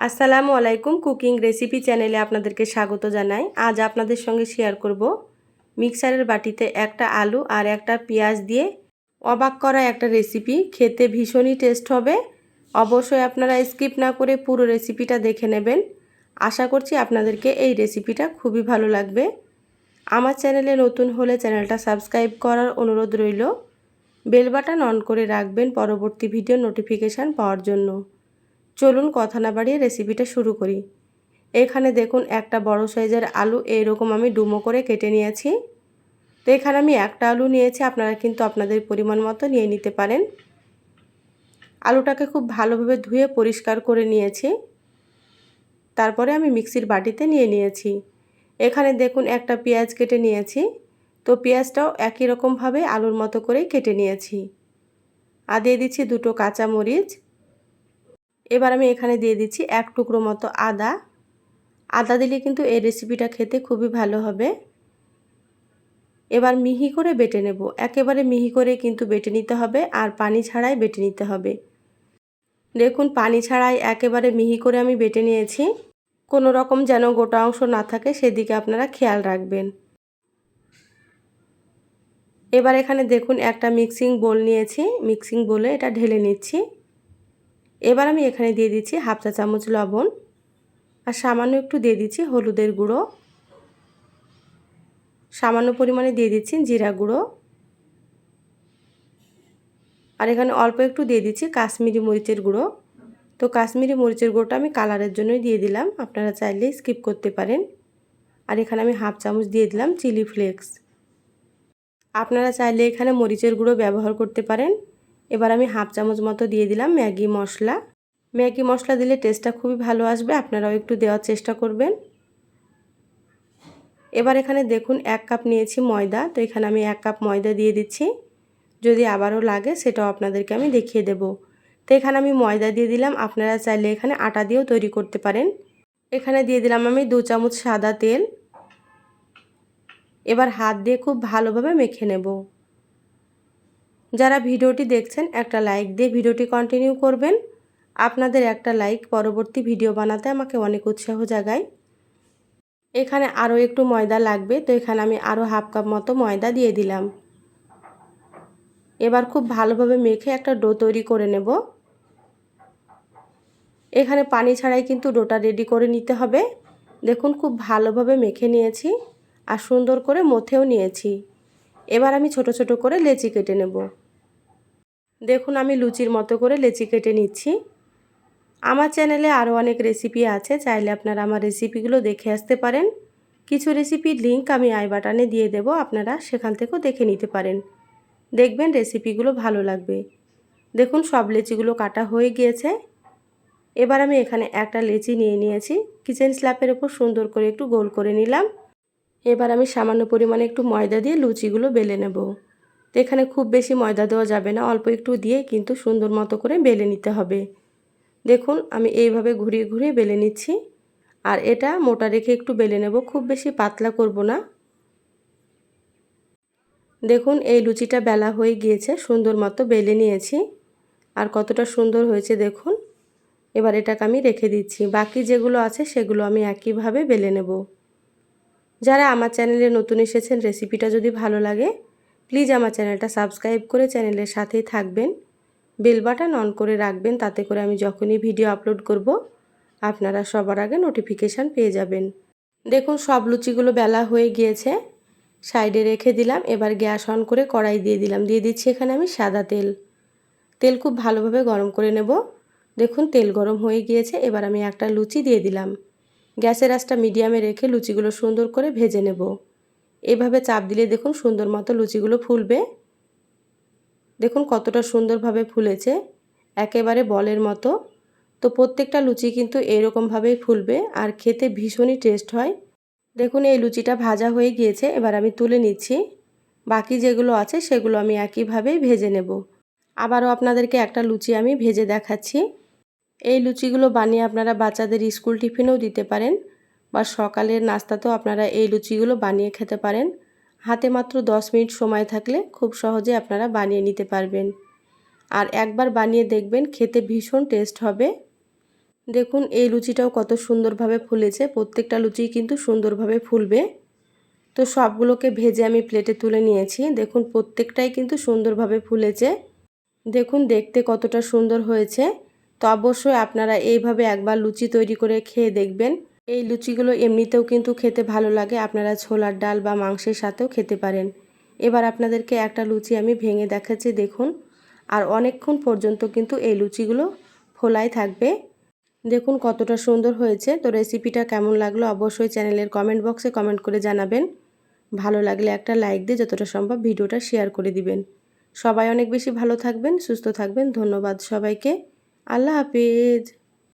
আসসালামু আলাইকুম cooking recipe চ্যানেলে আপনাদেরকে স্বাগত জানাই। আজ আপনাদের সঙ্গে শেয়ার করব মিক্সারের বাটিতে একটা আলু আর একটা পেঁয়াজ দিয়ে অবাক করা একটা রেসিপি। খেতে ভীষণই টেস্ট হবে। অবশ্যই আপনারা স্কিপ না করে পুরো রেসিপিটা দেখে নেবেন। আশা করছি আপনাদেরকে এই রেসিপিটা খুবই ভালো লাগবে। আমার চ্যানেলে নতুন হলে চ্যানেলটা সাবস্ক্রাইব করার অনুরোধ রইল। বেল বাটন অন করে রাখবেন পরবর্তী ভিডিও নোটিফিকেশান পাওয়ার জন্য। চলুন কথা না বাড়িয়ে রেসিপিটা শুরু করি। এখানে দেখুন একটা বড় সাইজের আলু এইরকম আমি ডুমো করে কেটে নিয়েছি। তো এখানে আমি একটা আলু নিয়েছি, আপনারা কিন্তু আপনাদের পরিমাণ মতো নিয়ে নিতে পারেন। আলুটাকে খুব ভালোভাবে ধুয়ে পরিষ্কার করে নিয়েছি। তারপরে আমি মিক্সির বাটিতে নিয়ে নিয়েছি। এখানে দেখুন একটা পেঁয়াজ কেটে নিয়েছি। তো পেঁয়াজটাও একই রকমভাবে আলুর মতো করেই কেটে নিয়েছি। আর দিয়ে দিচ্ছি দুটো কাঁচা মরিচ এবার আমি এখানে দিয়ে দিচ্ছি এক টুকরো মতো আদা। আদা দিলে কিন্তু এই রেসিপিটা খেতে খুবই ভালো হবে। এবার মিহি করে বেটে নেব। একেবারে মিহি করে কিন্তু বেটে নিতে হবে আর পানি ছাড়াই বেটে নিতে হবে। দেখুন, পানি ছাড়াই একেবারে মিহি করে আমি বেটে নিয়েছি। কোনো রকম যেন গোটা অংশ না থাকে, সেদিকে আপনারা খেয়াল রাখবেন। এবার এখানে দেখুন, একটা মিক্সিং বোল নিয়েছি। মিক্সিং বোলে এটা ঢেলে নিচ্ছি। এবার আমি এখানে দিয়ে দিচ্ছি হাফ চা চামচ লবণ আর সামান্য একটু দিয়ে দিচ্ছি হলুদের গুঁড়ো। সামান্য পরিমাণে দিয়ে দিচ্ছি জিরা গুঁড়ো। আর এখানে অল্প একটু দিয়ে দিচ্ছি কাশ্মীরি মরিচের গুঁড়ো। তো কাশ্মীরি মরিচের গুঁড়োটা আমি কালারের জন্যই দিয়ে দিলাম, আপনারা চাইলে স্কিপ করতে পারেন। আর এখানে আমি হাফ চামচ দিয়ে দিলাম চিলি ফ্লেক্স। আপনারা চাইলে এখানে মরিচের গুঁড়ো ব্যবহার করতে পারেন। এবার আমি হাফ চামচ মতো দিয়ে দিলাম ম্যাগি মশলা। ম্যাগি মশলা দিলে টেস্টটা খুবই ভালো আসবে, আপনারাও একটু দেওয়ার চেষ্টা করবেন। এবার এখানে দেখুন এক কাপ নিয়েছি ময়দা, তো এখানে আমি এক কাপ ময়দা দিয়ে দিচ্ছি। যদি আবারও লাগে সেটাও আপনাদেরকে আমি দেখিয়ে দেব। তো এখানে আমি ময়দা দিয়ে দিলাম, আপনারা চাইলে এখানে আটা দিয়েও তৈরি করতে পারেন। এখানে দিয়ে দিলাম আমি দু চামচ সাদা তেল। এবার হাত দিয়ে খুব ভালোভাবে মেখে নেব। যারা ভিডিওটি দেখছেন, একটা লাইক দিয়ে ভিডিওটি কন্টিনিউ করবেন। আপনাদের একটা লাইক পরবর্তী ভিডিও বানাতে আমাকে অনেক উৎসাহ জাগায়। এখানে আরও একটু ময়দা লাগবে, তো এখানে আমি আরও হাফ কাপ মতো ময়দা দিয়ে দিলাম। এবার খুব ভালোভাবে মেখে একটা ডো তৈরি করে নেব। এখানে পানি ছাড়াই কিন্তু ডোটা রেডি করে নিতে হবে। দেখুন, খুব ভালোভাবে মেখে নিয়েছি, আর সুন্দর করে মথেও নিয়েছি। এবার আমি ছোট ছোট করে লেচি কেটে নেব। দেখুন, আমি লুচির মতো করে লেচি কেটে নিচ্ছি। আমার চ্যানেলে আরও অনেক রেসিপি আছে, চাইলে আপনারা আমার রেসিপিগুলো দেখে আসতে পারেন। কিছু রেসিপির লিঙ্ক আমি আই বাটনে দিয়ে দেব, আপনারা সেখান থেকেও দেখে নিতে পারেন। দেখবেন রেসিপিগুলো ভালো লাগবে। দেখুন, সব লেচিগুলো কাটা হয়ে গিয়েছে। এবার আমি এখানে একটা লেচি নিয়ে নিয়েছি। কিচেন স্ল্যাপের ওপর সুন্দর করে একটু গোল করে নিলাম। এবার আমি সামান্য পরিমাণে একটু ময়দা দিয়ে লুচিগুলো বেলে নেব। তো এখানে খুব বেশি ময়দা দেওয়া যাবে না, অল্প একটু দিয়ে কিন্তু সুন্দর মতো করে বেলে নিতে হবে। দেখুন, আমি এইভাবে ঘুরিয়ে ঘুরিয়ে বেলে নিচ্ছি। আর এটা মোটা রেখে একটু বেলে নেব, খুব বেশি পাতলা করব না। দেখুন, এই লুচিটা বেলা হয়ে গিয়েছে, সুন্দর মতো বেলে নিয়েছি। আর কতটা সুন্দর হয়েছে, দেখুন। এবার এটাকে আমি রেখে দিচ্ছি। বাকি যেগুলো আছে সেগুলো আমি একইভাবে বেলে নেব। যারা আমার চ্যানেলে নতুন এসেছেন রেসিপিটা যদি ভালো লাগে প্লিজ আমার চ্যানেলটা সাবস্ক্রাইব করে চ্যানেলের সাথেই থাকবেন। বেল বাটন অন করে রাখবেন, তাতে করে আমি যখনই ভিডিও আপলোড করব, আপনারা সবার আগে নোটিফিকেশান পেয়ে যাবেন। দেখুন, সব লুচিগুলো বেলা হয়ে গিয়েছে। সাইডে রেখে দিলাম, এবার গ্যাস অন করে কড়াই দিয়ে দিলাম। দিয়ে দিচ্ছি এখানে আমি সাদা তেল। তেল খুব ভালোভাবে গরম করে নেব। দেখুন, তেল গরম হয়ে গিয়েছে, এবার আমি একটা লুচি দিয়ে দিলাম। গ্যাসের আঁচটা মিডিয়ামে রেখে লুচিগুলো সুন্দর করে ভেজে নেব। এভাবে চাপ দিলে দেখুন সুন্দর মতো লুচিগুলো ফুলবে। দেখুন কতটা সুন্দরভাবে ফুলেছে, একেবারে বলের মতো। তো প্রত্যেকটা লুচি কিন্তু এরকমভাবেই ফুলবে আর খেতে ভীষণই টেস্ট হয়। দেখুন এই লুচিটা ভাজা হয়ে গিয়েছে, এবার আমি তুলে নিচ্ছি। বাকি যেগুলো আছে সেগুলো আমি একইভাবেই ভেজে নেব। আবারও আপনাদেরকে একটা লুচি আমি ভেজে দেখাচ্ছি। এই লুচিগুলো বানিয়ে আপনারা বাচ্চাদের স্কুল টিফিনেও দিতে পারেন বা সকালের নাস্তাতেও আপনারা এই লুচিগুলো বানিয়ে খেতে পারেন। হাতে মাত্র 10 মিনিট সময় থাকলে খুব সহজে আপনারা বানিয়ে নিতে পারবেন। আর একবার বানিয়ে দেখবেন, খেতে ভীষণ টেস্ট হবে। দেখুন, এই লুচিটাও কত সুন্দরভাবে ফুলেছে। প্রত্যেকটা লুচি কিন্তু সুন্দরভাবে ফুলবে। তো সবগুলোকে ভেজে আমি প্লেটে তুলে নিয়েছি। দেখুন, প্রত্যেকটাই কিন্তু সুন্দরভাবে ফুলেছে। দেখুন, দেখতে কতটা সুন্দর হয়েছে। তো অবশ্যই আপনারা এইভাবে একবার লুচি তৈরি করে খেয়ে দেখবেন। এই লুচিগুলো এমনিতেও কিন্তু খেতে ভালো লাগে, আপনারা ছোলার ডাল বা মাংসের সাথেও খেতে পারেন। এবার আপনাদেরকে একটা লুচি আমি ভেঙে দেখাচ্ছি, দেখুন। আর অনেকক্ষণ পর্যন্ত কিন্তু এই লুচিগুলো ফোলাই থাকবে। দেখুন কতটা সুন্দর হয়েছে। তো রেসিপিটা কেমন লাগল অবশ্যই চ্যানেলের কমেন্ট বক্সে কমেন্ট করে জানাবেন। ভালো লাগলে একটা লাইক দিয়ে যতটা সম্ভব ভিডিওটা শেয়ার করে দিবেন। সবাই অনেক বেশি ভালো থাকবেন, সুস্থ থাকবেন। ধন্যবাদ সবাইকে। আল্লাহ হাফিজ।